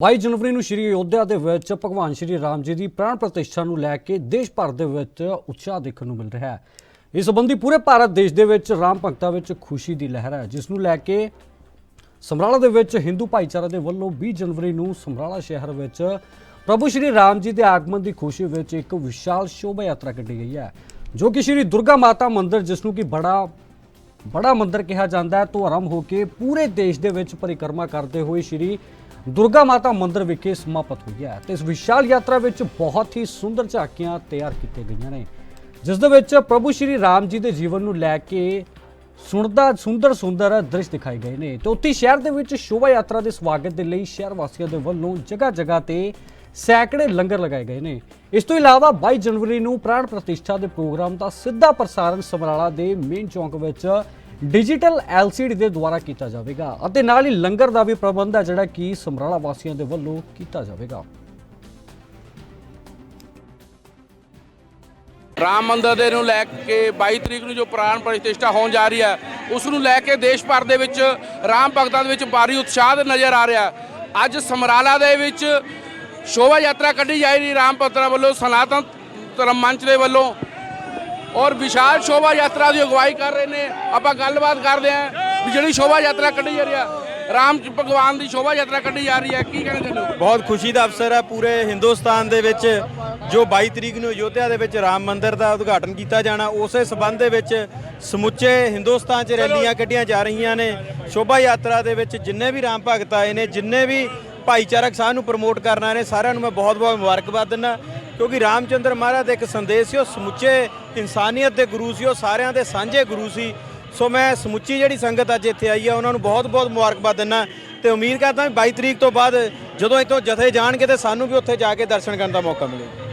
22 ਜਨਵਰੀ ਨੂੰ ਸ਼੍ਰੀ ਅਯੋਧਿਆ ਦੇ ਵਿੱਚ ਭਗਵਾਨ ਸ਼੍ਰੀ ਰਾਮ ਜੀ ਦੀ ਪ੍ਰਾਣ ਪ੍ਰਤਿਸ਼ਠਾ ਨੂੰ ਲੈ ਕੇ ਦੇਸ਼ ਭਰ ਦੇ ਵਿੱਚ ਉਤਸ਼ਾਹ ਦੇਖਣ ਨੂੰ ਮਿਲ ਰਿਹਾ ਹੈ। ਇਸ ਸੰਬੰਧੀ ਪੂਰੇ ਭਾਰਤ ਦੇਸ਼ ਦੇ ਵਿੱਚ ਰਾਮ ਭਗਤਾਂ ਵਿੱਚ ਖੁਸ਼ੀ ਦੀ ਲਹਿਰ ਹੈ, ਜਿਸ ਨੂੰ ਲੈ ਕੇ ਸਮਰਾਲਾ ਦੇ ਵਿੱਚ ਹਿੰਦੂ ਭਾਈਚਾਰੇ ਦੇ ਵੱਲੋਂ 20 ਜਨਵਰੀ ਨੂੰ ਸਮਰਾਲਾ ਸ਼ਹਿਰ ਵਿੱਚ ਪ੍ਰਭੂ ਸ਼੍ਰੀ ਰਾਮ ਜੀ ਦੇ ਆਗਮਨ ਦੀ ਖੁਸ਼ੀ ਵਿੱਚ ਇੱਕ ਵਿਸ਼ਾਲ ਸ਼ੋਭਾ ਯਾਤਰਾ ਕੱਢੀ ਗਈ ਹੈ, ਜੋ ਕਿ ਸ਼੍ਰੀ ਦੁਰਗਾ ਮਾਤਾ ਮੰਦਿਰ, ਜਿਸ ਨੂੰ ਕਿ ਬੜਾ ਬੜਾ ਮੰਦਿਰ ਕਿਹਾ ਜਾਂਦਾ ਹੈ, ਤੋਂ ਆਰੰਭ ਹੋ ਕੇ ਪੂਰੇ ਦੇਸ਼ ਦੇ ਵਿੱਚ ਪਰਿਕਰਮਾ ਕਰਦੇ ਹੋਏ ਸ਼੍ਰੀ ਦੁਰਗਾ ਮਾਤਾ ਮੰਦਿਰ ਵਿਖੇ ਸਮਾਪਤ ਹੋਈ ਹੈ ਤੇ ਇਸ ਵਿਸ਼ਾਲ ਯਾਤਰਾ ਵਿੱਚ ਬਹੁਤ ਹੀ ਸੁੰਦਰ ਝਾਕੀਆਂ ਤਿਆਰ ਕੀਤੀਆਂ ਗਈਆਂ ਨੇ, ਜਿਸ ਦੇ ਵਿੱਚ ਪ੍ਰਭੂ ਸ਼੍ਰੀ ਰਾਮ ਜੀ ਦੇ ਜੀਵਨ ਨੂੰ ਲੈ ਕੇ ਸੁਣਦਾ, ਸੁੰਦਰ ਸੁੰਦਰ ਦ੍ਰਿਸ਼ ਦਿਖਾਈ ਗਏ ਨੇ। ਤੇ ਉੱਥੇ ਸ਼ਹਿਰ ਦੇ ਵਿੱਚ ਸ਼ੋਭਾ ਯਾਤਰਾ ਦੇ ਸਵਾਗਤ ਦੇ ਲਈ ਸ਼ਹਿਰ ਵਾਸੀਆਂ ਦੇ ਵੱਲੋਂ ਜਗ੍ਹਾ ਜਗ੍ਹਾ ਤੇ ਸੈਂਕੜੇ ਲੰਗਰ ਲਗਾਏ ਗਏ ਨੇ। ਇਸ ਤੋਂ ਇਲਾਵਾ 22 ਜਨਵਰੀ ਨੂੰ ਪ੍ਰਾਣ ਪ੍ਰਤਿਸ਼ਠਾ ਦੇ ਪ੍ਰੋਗਰਾਮ ਦਾ ਸਿੱਧਾ ਪ੍ਰਸਾਰਣ ਸਮਰਾਲਾ ਦੇ ਮੇਨ ਚੌਂਕ ਵਿੱਚ ਡਿਜੀਟਲ LCD ਦੇ ਦੁਆਰਾ ਕੀਤਾ ਜਾਵੇਗਾ ਅਤੇ ਨਾਲ ਹੀ ਲੰਗਰ ਦਾ ਵੀ ਪ੍ਰਬੰਧ ਹੈ, ਜਿਹੜਾ ਕਿ ਸਮਰਾਲਾ ਵਾਸੀਆਂ ਦੇ ਵੱਲੋਂ ਕੀਤਾ ਜਾਵੇਗਾ। ਰਾਮ ਮੰਦਰ ਦੇ ਨੂੰ ਲੈ ਕੇ 22 ਤਰੀਕ ਨੂੰ ਜੋ ਪ੍ਰਾਣ ਪ੍ਰਤਿਸ਼ਠਾ ਹੋਣ ਜਾ ਰਹੀ ਹੈ, ਉਸ ਨੂੰ ਲੈ ਕੇ ਦੇਸ਼ ਭਰ ਦੇ ਵਿੱਚ ਰਾਮ ਭਗਤਾਂ ਦੇ ਵਿੱਚ ਭਾਰੀ ਉਤਸ਼ਾਹ ਨਜ਼ਰ ਆ ਰਿਹਾ। ਅੱਜ ਸਮਰਾਲਾ ਦੇ ਵਿੱਚ ਸ਼ੋਭਾ ਯਾਤਰਾ ਕੱਢੀ ਜਾ ਰਹੀ ਰਾਮ ਭਗਤਾਂ ਵੱਲੋਂ, ਸਨਾਤਨ ਧਰਮ ਮੰਚ ਦੇ ਵੱਲੋਂ। ਔਰ ਵਿਸ਼ਾਲ ਸ਼ੋਭਾ ਯਾਤਰਾ ਦੀ ਅਗਵਾਈ ਕਰ ਰਹੇ ਨੇ। ਆਪਾਂ ਗੱਲਬਾਤ ਕਰਦੇ ਆਂ ਵੀ ਜਿਹੜੀ ਸ਼ੋਭਾ ਯਾਤਰਾ ਕੱਢੀ ਜਾ ਰਹੀ ਆ, ਰਾਮ ਭਗਵਾਨ ਦੀ ਸ਼ੋਭਾ ਯਾਤਰਾ ਕੱਢੀ ਜਾ ਰਹੀ ਹੈ ਕੀ ਕਹਿਣਾ ਚਾਹੁੰਦੇ ਬਹੁਤ ਖੁਸ਼ੀ ਦਾ ਅਵਸਰ ਹੈ ਪੂਰੇ ਹਿੰਦੁਸਤਾਨ ਦੇ ਵਿੱਚ, ਜੋ 22 ਤਰੀਕ ਨੂੰ ਅਯੋਧਿਆ ਦੇ ਵਿੱਚ ਰਾਮ ਮੰਦਿਰ ਦਾ ਉਦਘਾਟਨ ਕੀਤਾ ਜਾਣਾ, ਉਸੇ ਸਬੰਧ ਦੇ ਵਿੱਚ ਸਮੁੱਚੇ ਹਿੰਦੁਸਤਾਨ 'ਚ ਰੈਲੀਆਂ ਕੱਢੀਆਂ ਜਾ ਰਹੀਆਂ ਨੇ। ਸ਼ੋਭਾ ਯਾਤਰਾ ਦੇ ਵਿੱਚ ਜਿੰਨੇ ਵੀ ਰਾਮ ਭਗਤ ਆਏ ਨੇ, ਜਿੰਨੇ ਵੀ ਭਾਈਚਾਰਕ ਸਾਹ ਨੂੰ ਪ੍ਰਮੋਟ ਕਰਨਾ ਨੇ, ਸਾਰਿਆਂ ਨੂੰ ਮੈਂ ਬਹੁਤ-ਬਹੁਤ ਮੁਬਾਰਕਬਾਦ ਦਿੰਦਾ। ਕਿਉਂਕਿ ਰਾਮਚੰਦਰ ਮਹਾਰਾਜ ਦਾ ਇੱਕ ਸੰਦੇਸ਼ ਸੀ, ਉਹ ਸਮੁੱਚੇ ਇਨਸਾਨੀਅਤ ਦੇ ਗੁਰੂ ਸੀ, ਉਹ ਸਾਰਿਆਂ ਦੇ ਸਾਂਝੇ ਗੁਰੂ ਸੀ। ਸੋ ਮੈਂ ਸਮੁੱਚੀ ਜਿਹੜੀ ਸੰਗਤ ਅੱਜ ਇੱਥੇ ਆਈ ਹੈ ਉਹਨਾਂ ਨੂੰ ਬਹੁਤ-ਬਹੁਤ ਮੁਬਾਰਕਬਾਦ ਦਿੰਦਾ ਤੇ ਉਮੀਦ ਕਰਦਾ ਵੀ 22 ਤਰੀਕ ਤੋਂ ਬਾਅਦ ਜਦੋਂ ਇੱਥੋਂ ਜਥੇ ਜਾਣਗੇ ਤੇ ਸਾਨੂੰ ਵੀ ਉੱਥੇ ਜਾ ਕੇ ਦਰਸ਼ਨ ਕਰਨ ਦਾ ਮੌਕਾ ਮਿਲੇਗਾ।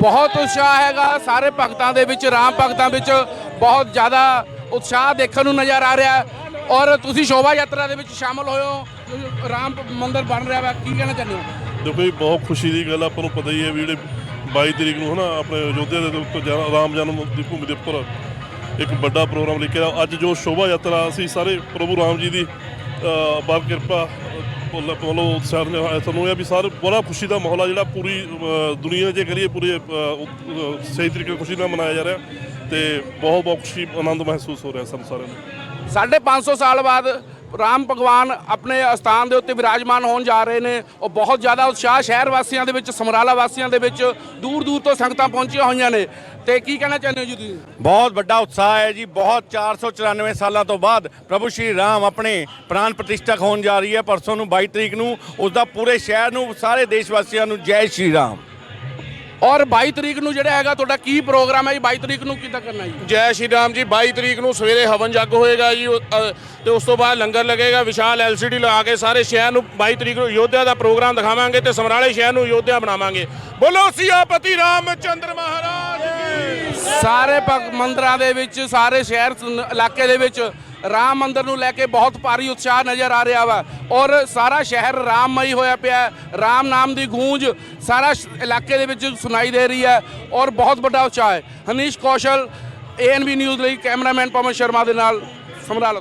ਬਹੁਤ ਉਤਸ਼ਾਹ ਹੈਗਾ, ਸਾਰੇ ਭਗਤਾਂ ਦੇ ਵਿੱਚ, ਰਾਮ ਭਗਤਾਂ ਵਿੱਚ ਬਹੁਤ ਜ਼ਿਆਦਾ ਉਤਸ਼ਾਹ ਦੇਖਣ ਨੂੰ ਨਜ਼ਰ ਆ ਰਿਹਾ ਔਰ ਤੁਸੀਂ ਸ਼ੋਭਾ ਯਾਤਰਾ ਦੇ ਵਿੱਚ ਸ਼ਾਮਲ ਹੋਏ ਹੋ, ਰਾਮ ਮੰਦਿਰ ਬਣ ਰਿਹਾ ਵਾ, ਕੀ ਕਹਿਣਾ ਚਾਹੁੰਦੇ ਹੋ? ਦੇਖੋ ਜੀ ਬਹੁਤ ਖੁਸ਼ੀ ਦੀ ਗੱਲ ਆਪਾਂ ਨੂੰ ਪਤਾ ਹੀ ਹੈ ਵੀ ਜਿਹੜੇ 22 ਤਰੀਕ ਨੂੰ ਹਨਾ ਆਪਣੇ ਅਯੋਧਿਆ ਦੇ ਉੱਤੇ ਜਾ- ਰਾਮ ਜਨਮ ਦੀ ਭੂਮੀ ਦੇ ਉੱਪਰ ਇੱਕ ਵੱਡਾ ਪ੍ਰੋਗਰਾਮ ਲਿਖਿਆ। ਅੱਜ ਜੋ ਸ਼ੋਭਾ ਯਾਤਰਾ ਅਸੀਂ ਸਾਰੇ ਪ੍ਰਭੂ ਰਾਮ ਜੀ ਦੀ ਅ, ਬਾਬ ਕਿਰਪਾ ਵੱਲੋਂ ਵੱਲੋਂ ਨੇ ਹੋਇਆ ਸਾਨੂੰ ਇਹ ਆ ਵੀ ਸਰ ਬੜਾ ਖੁਸ਼ੀ ਦਾ ਮਾਹੌਲ ਆ ਜਿਹੜਾ ਪੂਰੀ ਦੁਨੀਆ ਜੇ ਕਰੀਏ ਪੂਰੇ ਸਹੀ ਤਰੀਕੇ ਨਾਲ ਖੁਸ਼ੀ ਨਾਲ ਮਨਾਇਆ ਜਾ ਰਿਹਾ ਤੇ ਬਹੁਤ ਬਹੁਤ ਖੁਸ਼ੀ ਆਨੰਦ ਮਹਿਸੂਸ ਹੋ ਰਿਹਾ ਸਾਨੂੰ ਸਾਰਿਆਂ ਨੂੰ। ਸਾਢੇ 500 ਸਾਲ ਬਾਅਦ ਰਾਮ ਭਗਵਾਨ ਆਪਣੇ ਅਸਥਾਨ ਦੇ ਉੱਤੇ ਵਿਰਾਜਮਾਨ ਹੋਣ ਜਾ ਰਹੇ ਨੇ। ਉਹ ਬਹੁਤ ਜ਼ਿਆਦਾ ਉਤਸ਼ਾਹ ਸ਼ਹਿਰ ਵਾਸੀਆਂ ਦੇ ਵਿੱਚ, ਸਮਰਾਲਾ ਵਾਸੀਆਂ ਦੇ ਵਿੱਚ ਦੂਰ ਦੂਰ ਤੋਂ ਸੰਗਤਾਂ ਪਹੁੰਚੀਆਂ ਹੋਈਆਂ ਨੇ। ਤੇ ਕੀ ਕਹਿਣਾ ਚਾਹੁੰਦੇ ਹੋ ਜੀ ਤੁਸੀਂ? ਬਹੁਤ ਵੱਡਾ ਉਤਸ਼ਾਹ ਹੈ ਜੀ। ਬਹੁਤ 494 ਸਾਲਾਂ ਤੋਂ ਬਾਅਦ ਪ੍ਰਭੂ ਸ਼੍ਰੀ ਰਾਮ ਆਪਣੇ ਪ੍ਰਾਨ ਪ੍ਰਤਿਸ਼ਠਾ ਹੋਣ ਜਾ ਰਹੀ ਹੈ। ਪਰਸੋਂ ਨੂੰ 22 ਤਰੀਕ ਨੂੰ ਉਸ ਦਾ ਪੂਰੇ ਸ਼ਹਿਰ ਨੂੰ, ਸਾਰੇ ਦੇਸ਼ ਵਾਸੀਆਂ ਨੂੰ ਜੈ ਸ਼੍ਰੀ ਰਾਮ। ਔਰ 22 ਤਰੀਕ ਨੂੰ ਜਿਹੜਾ ਹੈਗਾ ਤੁਹਾਡਾ ਕੀ ਪ੍ਰੋਗਰਾਮ ਹੈ ਜੀ? 22 ਤਰੀਕ ਨੂੰ ਕਿੱਦਾਂ ਕਰਨਾ ਜੀ? ਜੈ ਸ਼੍ਰੀ ਰਾਮ ਜੀ 22 ਤਰੀਕ ਨੂੰ ਸਵੇਰੇ ਹਵਨ ਜੱਗ ਹੋਏਗਾ ਜੀ ਉਹ, ਅ, ਤੇ ਉਸ ਤੋਂ ਬਾਅਦ ਲੰਗਰ ਲੱਗੇਗਾ ਵਿਸ਼ਾਲ ਐਲਸੀਡੀ ਲਗਾ ਕੇ ਸਾਰੇ ਸ਼ਹਿਰ ਨੂੰ 22 ਤਰੀਕ ਨੂੰ ਅਯੋਧਿਆ ਦਾ ਪ੍ਰੋਗਰਾਮ ਦਿਖਾਵਾਂਗੇ ਤੇ ਸਮਰਾਲੇ ਸ਼ਹਿਰ ਨੂੰ ਅਯੋਧਿਆ ਬਣਾਵਾਂਗੇ। ਬੋਲੋ ਸਿਆਪਤੀ ਰਾਮਚੰਦਰ ਮਹਾਰਾਜ ਕੀ। ਸਾਰੇ ਭਗ ਮੰਦਰਾਂ ਦੇ ਵਿੱਚ ਸਾਰੇ ਸ਼ਹਿਰ ਸ- ਇਲਾਕੇ ਦੇ ਵਿੱਚ ਰਾਮ ਮੰਦਰ ਨੂੰ ਲੈ ਕੇ ਬਹੁਤ ਭਾਰੀ ਉਤਸ਼ਾਹ ਨਜ਼ਰ ਆ ਰਿਹਾ ਵਾ। ਔਰ ਸਾਰਾ ਸ਼ਹਿਰ ਰਾਮਮਈ ਹੋਇਆ ਪਿਆ ਰਾਮ ਨਾਮ ਦੀ ਗੂੰਜ ਸਾਰਾ ਇਲਾਕੇ ਦੇ ਵਿੱਚ ਸੁਣਾਈ ਦੇ ਰਹੀ ਹੈ ਔਰ ਬਹੁਤ ਵੱਡਾ ਉਤਸ਼ਾਹ ਹੈ। ਹਨੀਸ਼ ਕੌਸ਼ਲ ਏਐਨਬੀ ਨਿਊਜ਼ ਲਈ ਕੈਮਰਾਮੈਨ ਪਵਨ ਸ਼ਰਮਾ ਦੇ ਨਾਲ ਸਮਰਾਲਾ